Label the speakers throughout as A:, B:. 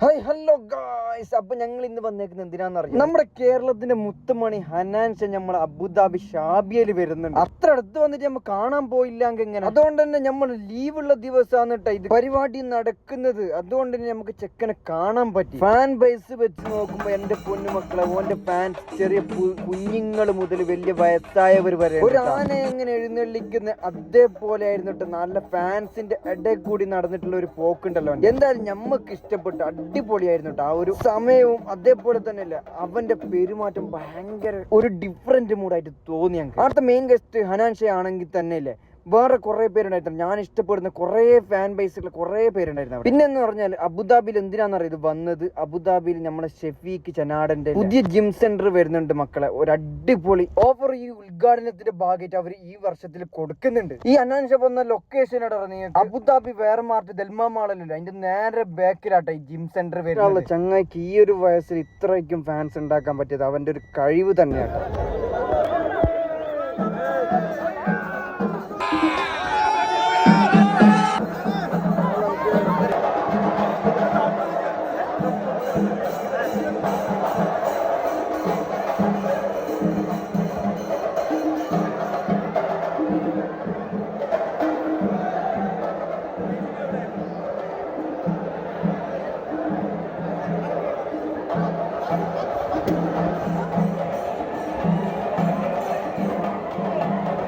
A: Hi hello guys അപ്പൊ ഞങ്ങൾ ഇന്ന് വന്നേക്കുന്നത് എന്തിനാന്നറിയാം നമ്മുടെ കേരളത്തിന്റെ മുത്തുമണി ഹനാൻസ് നമ്മൾ അബുദാബി ഷാബിയയിൽ വരുന്നുണ്ട്. അത്ര അടുത്ത് വന്നിട്ട് നമ്മൾ കാണാൻ പോയില്ല എങ്ങനെ അതുകൊണ്ട് തന്നെ നമ്മൾ ലീവുള്ള ദിവസമാണ് കേട്ടോ ഇത് പരിപാടി നടക്കുന്നത്. അതുകൊണ്ട് തന്നെ നമുക്ക് ചെക്കനെ കാണാൻ പറ്റി. ഫാൻ ബേസ് വെച്ച് നോക്കുമ്പോ എന്റെ പൊന്നുമക്കളെ ഓന്റെ ഫാൻസ് ചെറിയ കുഞ്ഞുങ്ങൾ മുതൽ വലിയ വയസ്സായവർ വരെ ഒരു ആന എങ്ങനെ എഴുന്നള്ളിക്കുന്ന അതേപോലെ ആയിരുന്നു നല്ല ഫാൻസിന്റെ ഇടയിൽ കൂടി നടന്നിട്ടുള്ള ഒരു പോക്കുണ്ടല്ലോ. എന്തായാലും നമുക്ക് ഇഷ്ടപ്പെട്ടു അടിപൊളിയായിരുന്നു കേട്ടോ ആ ഒരു സമയവും അതേപോലെ തന്നെ അല്ല അവന്റെ പെരുമാറ്റം ഭയങ്കര ഒരു ഡിഫറെന്റ് മൂഡായിട്ട് തോന്നി അടുത്ത മെയിൻ ഗസ്റ്റ് ഹനാൻഷ ആണെങ്കിൽ തന്നെയല്ലേ. വേറെ കുറേ പേരുണ്ടായിരുന്നു ഞാൻ ഇഷ്ടപ്പെടുന്ന കുറേ ഫാൻ ബേസുള്ള കുറേ പേരുണ്ടായിരുന്നു പിന്നെന്ന് പിന്നെ എന്ന് പറഞ്ഞാൽ അബുദാബിയിൽ എന്തിനാണെന്നറിയാം ഇത് വന്നത് അബുദാബിയിൽ നമ്മുടെ ഷെഫീഖ് ചനാടന്റെ പുതിയ ജിം സെന്റർ വരുന്നുണ്ട് മക്കളെ ഒരു അടിപൊളി ഓഫർ ഈ ഉദ്ഘാടനത്തിന്റെ ഭാഗമായിട്ട് അവർ ഈ വർഷത്തിൽ കൊടുക്കുന്നുണ്ട് ഈ അനാൻഷ വന്ന ലൊക്കേഷൻ അബുദാബി വേറെ മാർട്ട് ദൽമ മാളല്ലോ അതിന്റെ നേരെ ബാക്കിലാട്ടെ ഈ ജിം സെന്റർ വരുന്നത് ചങ്ങായിക്ക് ഈ ഒരു വയസ്സിൽ ഇത്രയ്ക്കും ഫാൻസ് ഉണ്ടാക്കാൻ പറ്റിയത് അവന്റെ ഒരു കഴിവ് തന്നെയാട്ടോ Thank you.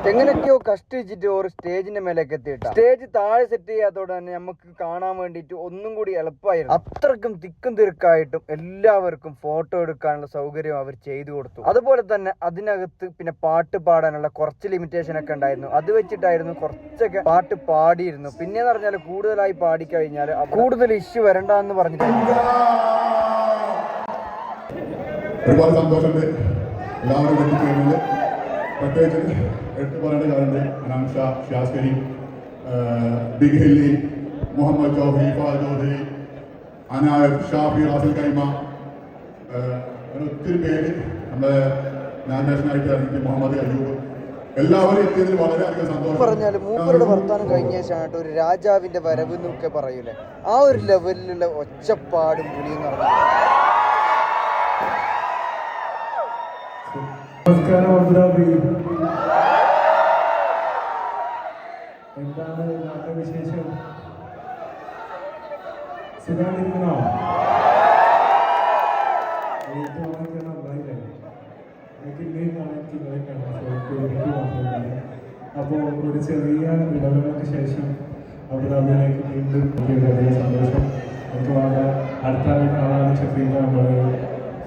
A: എങ്ങനെയൊക്കെയോ കഷ്ടിച്ചിട്ട് ഒരു സ്റ്റേജിന്റെ മേലേക്ക് എത്തിയിട്ട. സ്റ്റേജ് താഴെ സെറ്റ് ചെയ്യാത്തോടെ തന്നെ നമുക്ക് കാണാൻ വേണ്ടിയിട്ട് ഒന്നും കൂടി എളുപ്പമായിരുന്നു അത്രക്കും തിക്കും തിരക്കായിട്ടും എല്ലാവർക്കും ഫോട്ടോ എടുക്കാനുള്ള സൗകര്യം അവർ ചെയ്തു കൊടുത്തു. അതുപോലെ തന്നെ അതിനകത്ത് പിന്നെ പാട്ട് പാടാനുള്ള കുറച്ച് ലിമിറ്റേഷൻ ഒക്കെ ഉണ്ടായിരുന്നു. അത് വെച്ചിട്ടായിരുന്നു കുറച്ചൊക്കെ പാട്ട് പാടിയിരുന്നു. പിന്നെ എന്ന് പറഞ്ഞാൽ കൂടുതലായി പാടിക്കഴിഞ്ഞാൽ കൂടുതൽ ഇഷ്യൂ വരണ്ടെന്ന് പറഞ്ഞിട്ടായിരുന്നു
B: ഒരുപാട് സന്തോഷമുണ്ട്. എല്ലാവരും പ്രത്യേകിച്ച് എടുത്തു പറയേണ്ട കാര്യമുണ്ട് അനാം ഷാ ഷിയാസ് കരീം ബിഗ് ഹില്ലി Muhammad Chaudhary fall Chaudhary Anayab Shafi Ras Al Khaimah അങ്ങനെ ഒത്തിരി പേര് നമ്മുടെ നാഷണലായിട്ട് ഇറങ്ങി മുഹമ്മദ് അയ്യൂബ്. എല്ലാവരും എത്തിയതിൽ വളരെയധികം സന്തോഷം.
A: പറഞ്ഞാൽ മൂപ്പരുടെ വർത്താനം കഴിഞ്ഞ ശേഷമായിട്ട് ഒരു രാജാവിന്റെ വരവ് എന്നൊക്കെ പറയൂലേ? ആ ഒരു ലെവലിലുള്ള ഒച്ചപ്പാടും പുലിയും നടന്നു
C: നമസ്കാരം അബുദാബി എന്താണ് നാളെ വിശേഷം? സുഖാണ്ടിരിക്കണോ എനിക്ക് ഓണൊക്കെ നന്നായില്ലേ എനിക്ക് ഇന്നേയും കാണാൻ ഇന്നലെ കാണാൻ അപ്പോൾ ഒരു ചെറിയ ഇടവേളയ്ക്ക് ശേഷം അബുദാബിയിലേക്ക് വീണ്ടും സന്തോഷം. നമുക്ക് വളരെ അടുത്തായി കാണാൻ ചെറിയ നമ്മൾ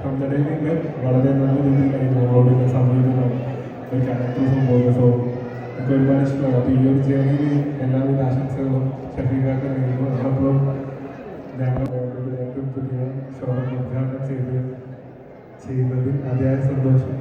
C: ഫ്രം ദ ഡേയിലേക്ക് വളരെ നല്ല രീതിയിലായി നമ്മളോടുള്ള സമീപനം ഒരു ക്യാരക്ടേഴ്സും പോലെ ഒക്കെ ഒരുപാട് ഇഷ്ടമാണ്. അപ്പോൾ ഈ ഒരു ജേർണിയിൽ എല്ലാവിധ ആശംസകളും ഷഫീഖാക്ക് നേരുന്നു. നമ്മളപ്പോഴും ഞങ്ങൾ ഏറ്റവും പുതിയ ഷോറൂം ഉദ്ഘാടനം ചെയ്ത് ചെയ്യുന്നതിൽ അതിയായ സന്തോഷം.